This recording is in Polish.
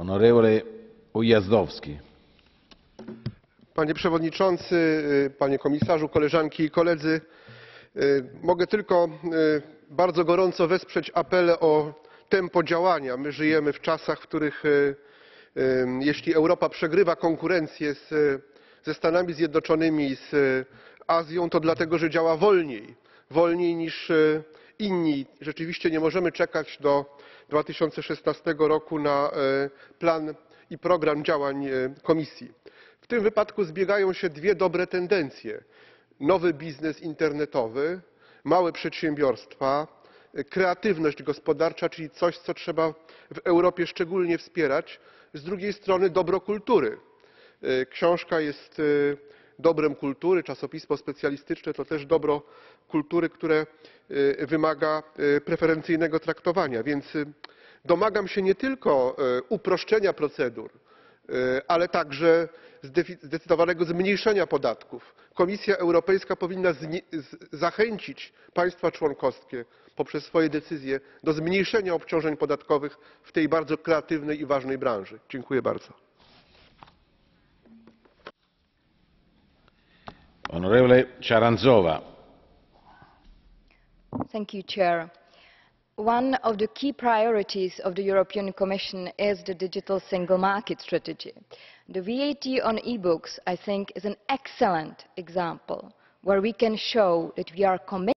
Onorevole Ujazdowski. Panie Przewodniczący, y, Panie Komisarzu, Koleżanki i Koledzy! y, Mogę tylko y, bardzo gorąco wesprzeć apele o tempo działania. My żyjemy w czasach, w których jeśli Europa przegrywa konkurencję z, ze Stanami Zjednoczonymi z Azją, to dlatego, że działa wolniej. Wolniej niż inni. Rzeczywiście nie możemy czekać do 2016 roku na y, plan i program działań y, Komisji. W tym wypadku zbiegają się dwie dobre tendencje. Nowy biznes internetowy, małe przedsiębiorstwa, kreatywność gospodarcza, czyli coś, co trzeba w Europie szczególnie wspierać. Z drugiej strony dobro kultury. Książka jest dobrem kultury, czasopismo specjalistyczne to też dobro kultury, które y, wymaga y, preferencyjnego traktowania. Więc y, domagam się nie tylko uproszczenia procedur, ale także zdecydowanego zmniejszenia podatków. Komisja Europejska powinna zachęcić państwa członkowskie poprzez swoje decyzje do zmniejszenia obciążeń podatkowych w tej bardzo kreatywnej i ważnej branży. Dziękuję bardzo. Onorevole Ciaranzova. Thank you, Chair. One of the key priorities of the European Commission is the digital single market strategy. The VAT on e-books, I think, is an excellent example where we can show that we are committed